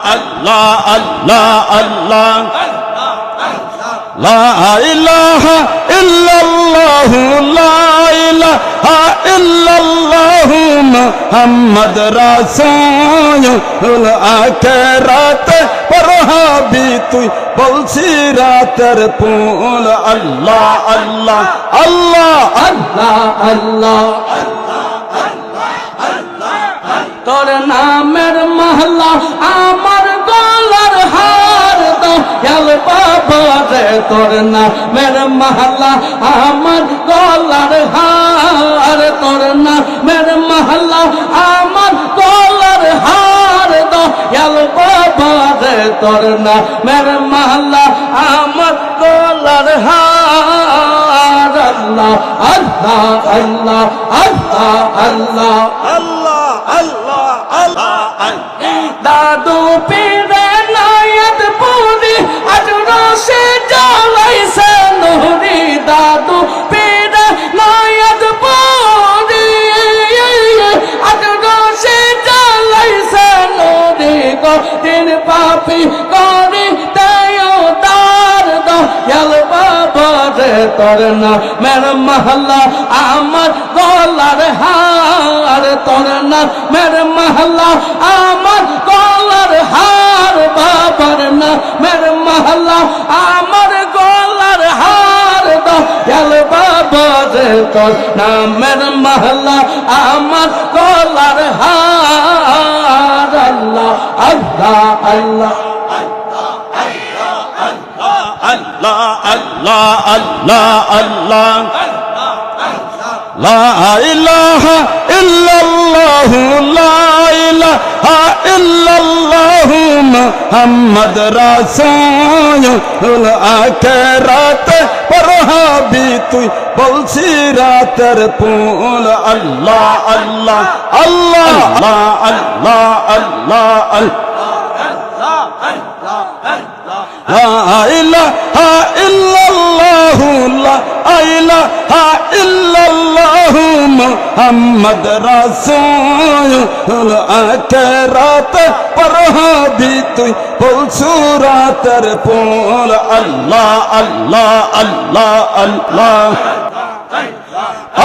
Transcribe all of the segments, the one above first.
আল্লাহ আল্লাহ আল্লাহ। লা ইলাহা ইল্লাল্লাহু লা ইলাহা ইল্লাল্লাহু মুহাম্মদ রাসূলুল আখিরাতে পরহাবি তুই বলছি রাতের পুল। আল্লাহ আল্লাহ আল্লাহ আল্লাহ আল্লাহ। তোর নামের মহলা আমার গলার হার দয়াল বাবা রে, তোর নামের মহলা আমার গলার হার তোর নামের মহলা আমার গলার হার দয়াল বাবা রে, তোর নামের মহলা আমার গলার হার। আল্লাহ আল্লাহ আল্লাহ আল্লাহ। আল্লাহ আল্লাহ। দাদু পীরে পুরি আজ রসে জ্বালাইছে নুরি দাদু পীরে পুরি আজ রসে জ্বালাইছে নুরি পাপি তাইও তার তোর না মের মহল্লা, আমার গলার হার তোর না মের মহল্লা, আমার গলার হার বাবার না মের মহল্লা, আমার গলার হার দয়াল বাবা রে তোর না মের মহল্লা, আমার গলার হার আল্লাহ আল্লাহ। আল্লাহ আল্লাহ আল্লাহ আল্লাহ আল্লাহ। লা ইলাহা ইল্লাল্লাহু লা ইলাহা ইল্লাল্লাহু মুহাম্মদ রাসূলুল আখিরাতে পরহাবি তুই বলছি রাতের পুল আল্লাহ আল্লাহ আল্লাহ আল্লাহ আল্লাহ আল্লাহ لا إله إلا মোহাম্মদ রাসুল আখেরাত পরহাদি তুই পুলসুরাতের পুল আল্লাহ আল্লাহ আল্লাহ আল্লাহ।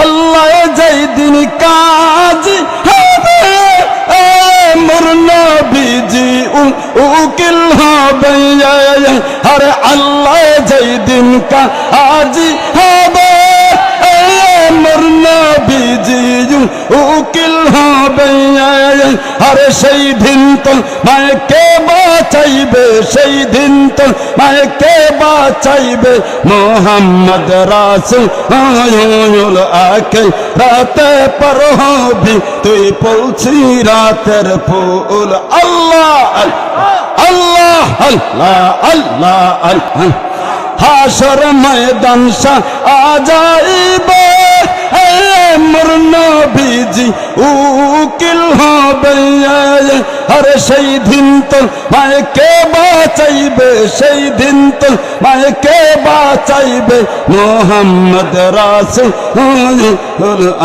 আল্লাহ যেই দিন কাজ হবে মুরনা বিজি উকিল হবে। হর আল্লাহ যেই দিন কাজ উকিল হবে, আরে সেই দিন তো মায়কে বাঁচাইবে সেই দিন তো মায়কে বাঁচাইবে মোহাম্মদ রাসুল আকে রাতে পর হবি তুই পৌঁছি রাতের ফুল। আল্লাহ আল্লাহ আল্লাহ আল্লাহ আল্লাহ। হাসর ময়দান শাহ আ যাইবে মোর নবীজি উকিল হবে আরে সেই দিন তো মায়কে বাঁচাইবে সেই দিন তো মায়কে বাঁচাইবে মোহাম্মদ রাসুল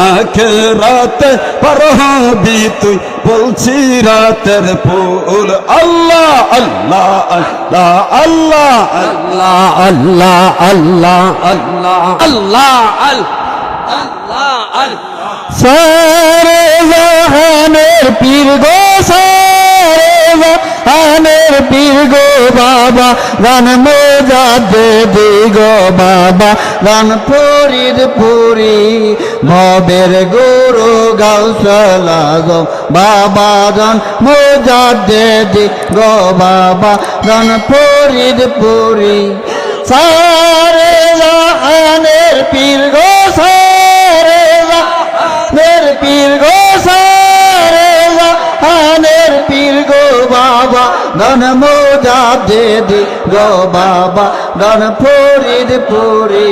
আখে রাতে পরহাবি তুই বলছি রাতের ফুল আল্লাহ আল্লাহ আল্লাহ আল্লাহ আল্লাহ আল্লাহ আল্লাহ আল্লাহ আল্লাহ আল্লাহ সারে জাহানের পীর গো, সারে জাহানের পীর গো বাবা। গান মোজা দে গো বাবা। গান ফরিদ পুরি ভবের গুরু গাউসলা গো বাবা। গান মোজা দে গো বাবা। গান ফরিদ পুরি সারে জাহানের পীর গো বাবা ধন মোজা দে দে গো বাবা ধন ফরিদ পুরি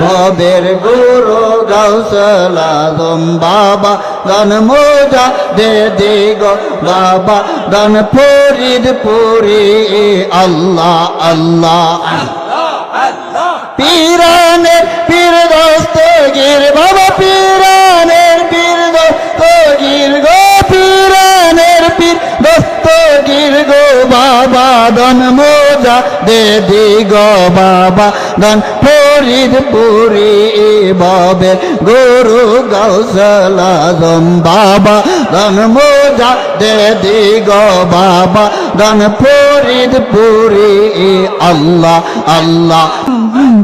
ভবের গুরু গৌসলা গম বাবা ধন মোজা দে দে গো বাবা ধন ফরিদ পুরি আল্লাহ আল্লাহ। পীরানের পীর দোস্ত গির বাবা পীরানের পীর গো বাবা দন মোজা দে দি গো বাবা দন ফরিদ পুরি বাবে গুরু গৌসলা দম বাবা দন মোজা দে দি গো বাবা দন ফরিদ পুরি আল্লাহ আল্লাহ।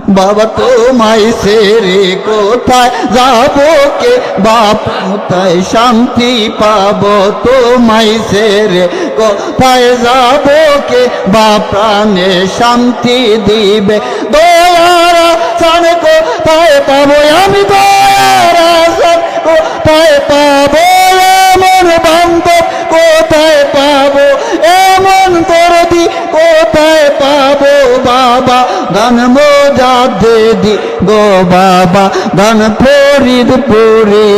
বাবা, তোমায় সেরে কোথায় যাব কে? বাপ, কোথায় শান্তি পাবো? তোমায় সেরে কোথায় যাব কে? বা প্রাণে শান্তি দিবে। দয়ারা সান কোথায় পাবো আমি দয়ারা সান কোথায় পাবো এমন বান্ধব কোথায় পাবো? এমন দরদি কোথায় পাবো? বাবা ধন মোজা দে গো বাবা। ধন ফরিদ পুরি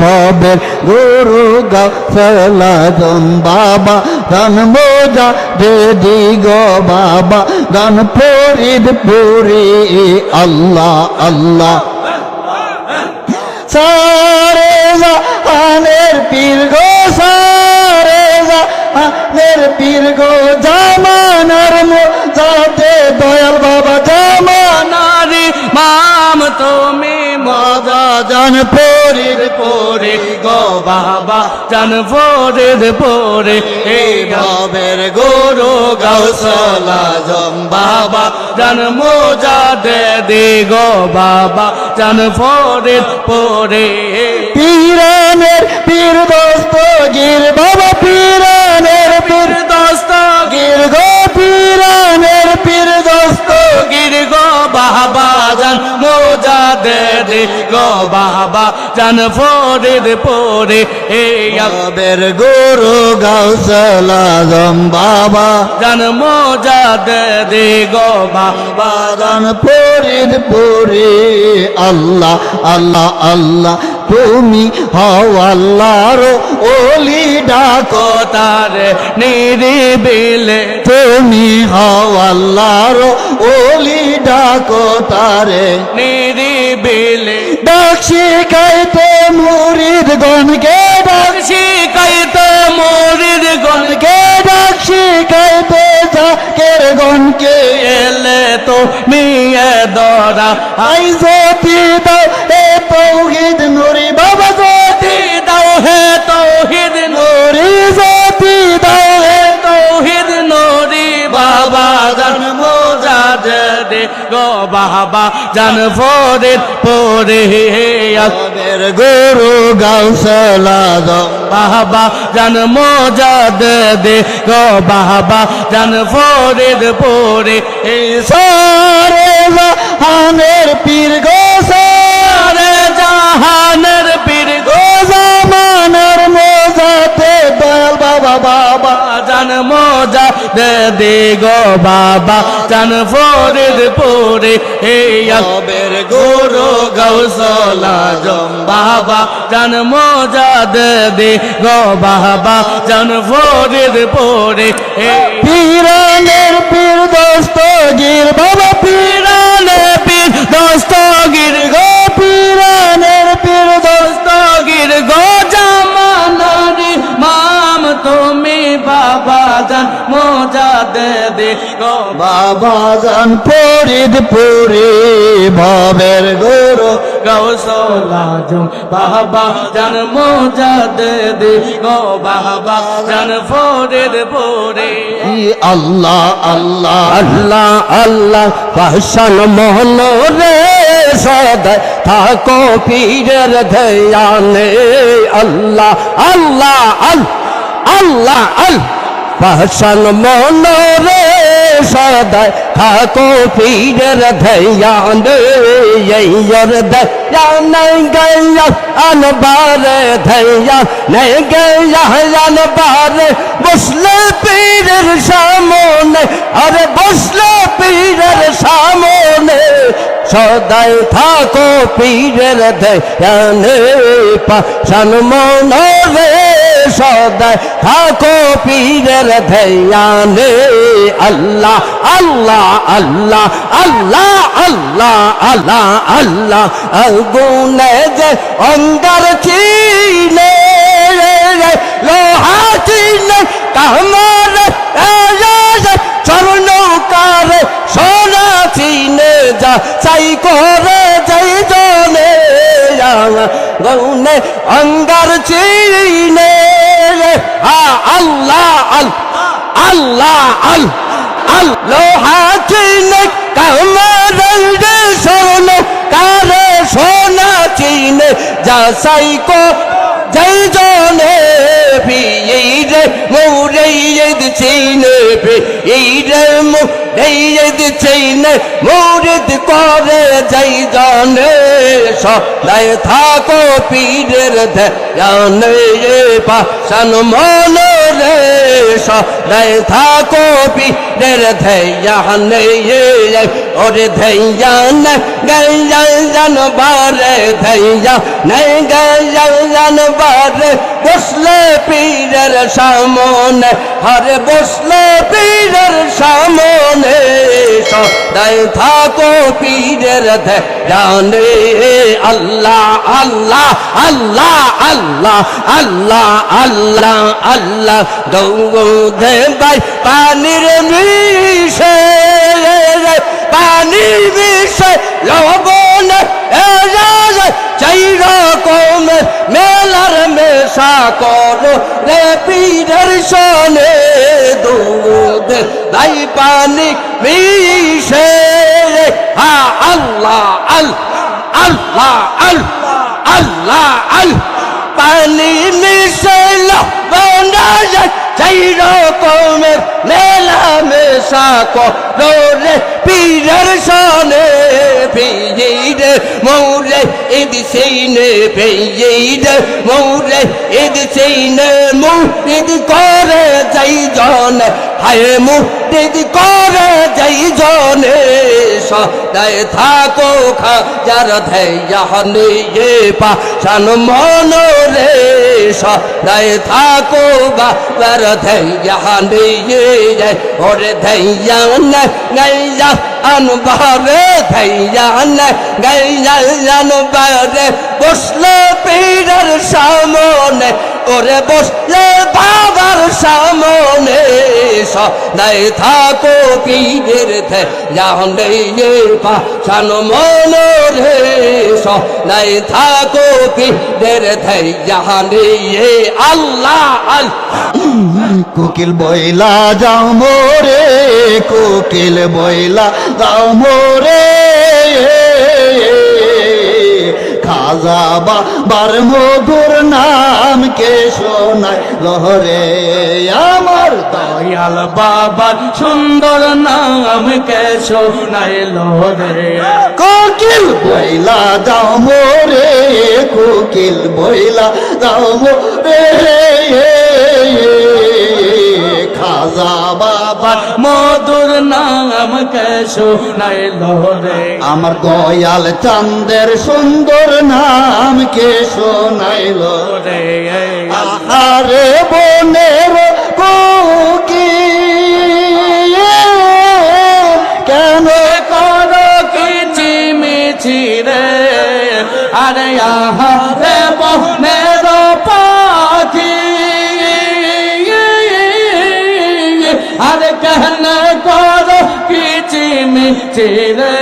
ভবের গুরু গাছলাদম বাবা। ধন মোজা দে দি গো বাবা। ধন ফরিদ পুরি আল্লাহ আল্লাহ। সারে জাহানের পীর গো, সারে জাহানের পীর গো জামানার জান ফরিদ পরে গো বাবা জান ফরিদ পরে এই ভবের গুরু গৌসলা জম বাবা জান মোজা দে দে গো বাবা জান ফরিদ পরে পীরানের পীর দোস্ত গির বাবা, পীরানের পীর দোস্ত গির গো, পীরানের পীর দোস্ত গির গো বাবা, জান মোজা দে দে গো বাবা, জান ফরিদ পরে হে আবের গুরু গাউসল আজম বাবা। জান মোজা দে দে গো বাবা, জান ফরিদ পরে আল্লাহ আল্লাহ আল্লাহ তুমি হও আল্লাহর ওলি ডাকো তারে নিরিবিলে। তুমি হও আল্লাহর ওলি ডাকো তারে নিরিবিলে। ডাক শিখাইতে মুরিদ গণকে ডাক? শিকাইতে মরির গণ কে ডাক? শিখাইতে জাকের গণকে এলে তো মিয়ে দরা। আই জ্যোতি দাও তৌহিদ নুরি বাবা জ্যোতি দাও হে তৌহিদ নুরি জ্যোতি দাও হে তৌহিদ নরি বাবা জান মোজা দে গো বাবা জান ফরিদ পরে আমাদের গুরু গাউসলা বাবা জান মোজা দে দে গো বাবা জান ফরিদ পরে সারে জাহানের পীর গো সারে সারে জাহানের পীর। গো জামানের মোজাতে দয়াল বাবা বাবা। জান মোজা দে দে গো বাবা। জান ফরিদ পরে হে আমাদের গুরু গৌসলা জম বাবা। জান মোজা দে দে গো বাবা। জান ফরিদ পরে হে পীরানের গো। বাবা জান ফরিদ পুরি ভবের গুরু গৌসলা জম বাবা জান মোজা দে গো। বাবা জান ফরিদ পরে আল্লাহ আল্লাহ আল্লাহ আল্লাহ। পাশান মোহন রে সদায় থাকো পীরের ধ্যানে আল্লাহ আল্লাহ আল আল্লাহ আল পাশান মোহন রে সদায় থাকো পীরের ধ্যানে ইয়ার ধ্যান গয়া আনবারে ধ্যায়া নেই গয়া আনবারে বসলে পীরের সামনে আরে বসলে পীরের সামনে সদাই থাকো পীরের ধ্যানে পাশান মনরে সদাই থাকো পীরের ধ্যানে। আল্লাহ আল্লাহ আল্লাহ আল্লাহ আল্লাহ আল্লাহ আল্লাহ। আগুনে যে অঙ্গার ছিলে, লোহা ছিলে কামার স্বর্ণকারে সোনা চিনে যা চাই করে যাই জনে গৌনে অঙ্গার চিনে আল্লাহ, আল আল্লাহ আল আল্লাহ চিনে কামাল স্বর্ণ কারে সোনা চিনে যা চাই কো, যাই জনে পিয়ে মোরে চিনে পিয়ে মোরে চিনে মোরিদ করে যাই জনে, সদায় থাকো পীরের ধ্যানে পাশান মনরে সদায় থাকো পীরের ধ্যানে ওরে ধ্যান গান বারে ধ্যান গান বারে বসলে পীরের সামনে হরে বসলে পীরের সামনে, সদাই থাকো পীরের ধ্যানে আল্লাহ আল্লাহ আল্লাহ আল্লাহ আল্লাহ আল্লাহ আল্লাহ দৌদে ভাই, পানির মিশে পানির মিশে লবণ করো রে পীরের সনে দুধ দাই পানি মিশে। হা, আল্লাহ, আল আল্লাহ আল আল্লাহ, আল। পানি মিশে, লবণ চাই রকমের মেলা মেশা করো পীরের সনে পেয়ে মৌরে ঈদ সেইনে পেয়ে মৌরে ঈদ সেইনে মুরিদ করে যাই জন হায় মুরিদ করে যাই জনে? সদায় থাকো খা খাজার ধৈয়ানে পা শান মনরে। সদায় থাকো বাবার ধৈয়ানে ওরে ধৈয়ান গাইয়া আনবারে ধৈয়ান গাইয়া আনবারে। বসলে পীরের সামনে ওরে বসলে বাবার সামনে সদায় থাকো পীরের ধৈয়ানে। পাশান মনরে সদায় থাকো পীরের ধৈয়ানে। আল্লাহ আল্লাহ কোকিল বইলা যাও মোরে, কোকিল বইলা যাও মোরে। খাজা বাবার মধুর নাম কে শোনায়? লহরে আমার দয়াল বাবার সুন্দর নাম কে শোনাইল রে কোকিল! বইলা যাও মোরে কোকিল বইলা যাও মোরে। খাজা বাবা মধুর নাম আমার দয়াল চান্দের সুন্দর নাম কে শোনাইল রে? আরে রে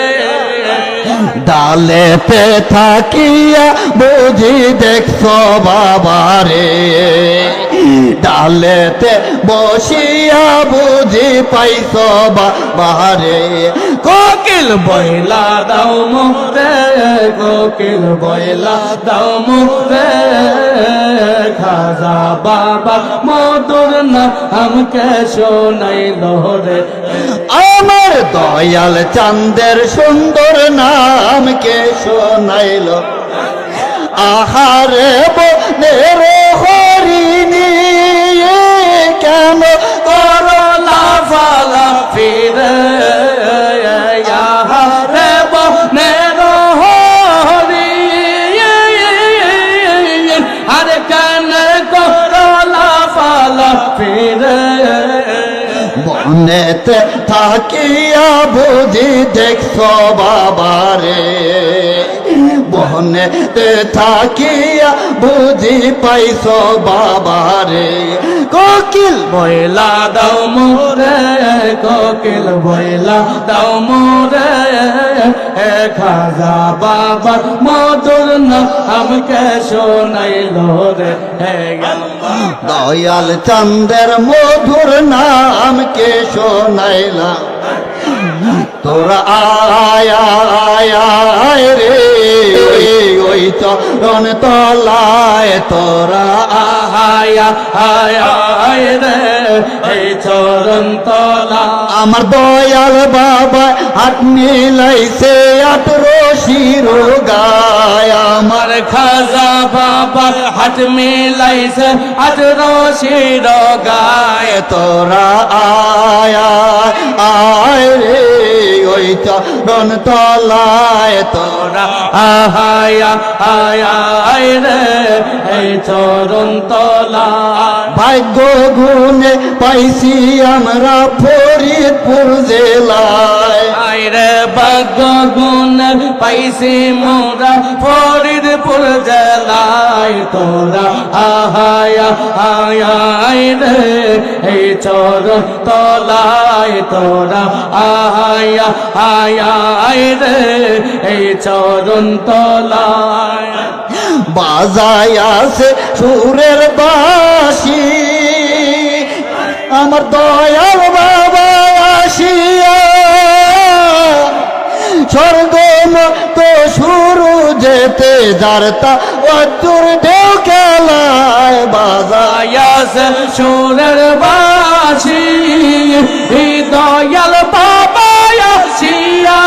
ডালেতে থাকিয়া বুঝি দেখছ বাবারে। ডালেতে বসিয়া বুঝি পাইছ বাবারে। কোকিল বইলা দাও মুরে কোকিল বইলা দাও মুরে খাজা বাবা মধুর না আমকে শোনাই রে। আমার দয়াল চান্দের সুন্দর নাম কে শোনাইল? আহারে বনের বনেতে থাকিয়া বুঝি দেখছ বাবারে। বহনে থাকিয়া বুঝি পাইছ বাবারে। কোকিল বয়লা দাও মোরে, কোকিল বয়লা দাও মোরে খাজা বাবার মধুর নামকে শোনাইল রে। হে দয়াল চন্দ্রের মধুর নাম কে শোনাইলা। তোরা আয়া আয়া রে। চরণ তলায় তোরা আহায়া আয়া রে, এই চরণ তলা। আমার দয়াল বাবা হাত মিলাইছে আট রশির গায় আমার খাজা বাবার হাত মিলাইছে হাত রশির গায় তোরা আয়া, আয় রে, ওই চরণ তলায় তোরা আহায়া আয়া, আয় রে, এই চরণ তলা ভাগ্য গুণে পাইছি আমরা ফরিদপুর জেলায়। আয় রে বাগ গুণ পাইছি মোরা ফরিদপুর জেলায়। তোরা আহায়া আয়া আয় রে এই চরণ তলায়। তোরা আহায়া আয়া আয় রে এই চরণ তলায়। বাজায় আছে সুরের বাসি আমার দয়াল বাবা আসিয়া স্বর্গ তো শুরু যেতে যারতা অচুর ঢেউ খেলায় বাজায় আয়াস সুরের বাসি হৃদয়াল বাবা আসিয়া,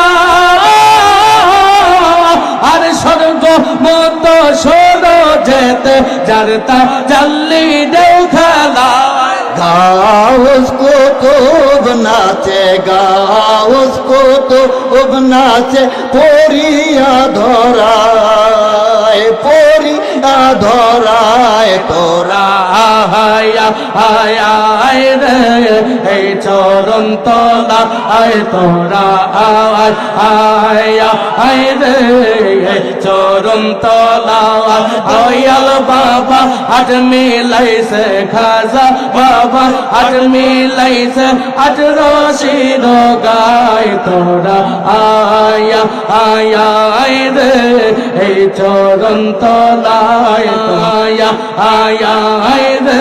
আর স্বর্গ মত সর যেতে যার তা জাল্লি দেউ খেলায় গাউস কুতুব নাচে গাউস কুতুব নাচে পরিয়া ধরায় পরিয়া ধরায় তোরা আহায়া আয়া আয় রে। এই চরণ তলা আয় তোরা আয় আয়া আয় রে। এই চরণ তলা আয়াল বাবা হাট মিলাইছে খাজা বাবা হাট মিলাইছে হাট রশিদ গায় তোরা আয়া আয়া আয় রে। এই চরণ তলায় আয়া আয়া আয় রে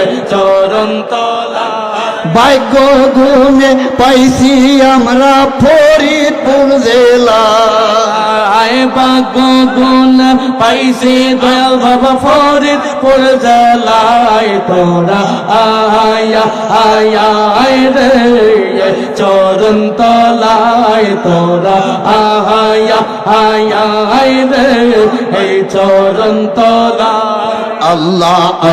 এই চরণ তলায়। ভাগ্য গুণে পাইছি আমরা ফরিদপুর জেলা। আয় বাগ গুণ পাইছি দয়াল বাবা ফরিদ পুর জলায় তোরা আয়া আয়া রে, চরণ তলায় তোরা আয়া আয়া রে চরণ তলায়। আল্লাহ।